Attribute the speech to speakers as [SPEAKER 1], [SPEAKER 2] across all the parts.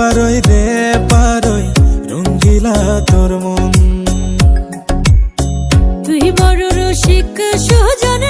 [SPEAKER 1] বারোই রে বারোই রঙ্গিলা তোর মন।
[SPEAKER 2] তুই বড় রসিক সুজনে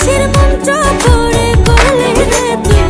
[SPEAKER 1] ইশারাতে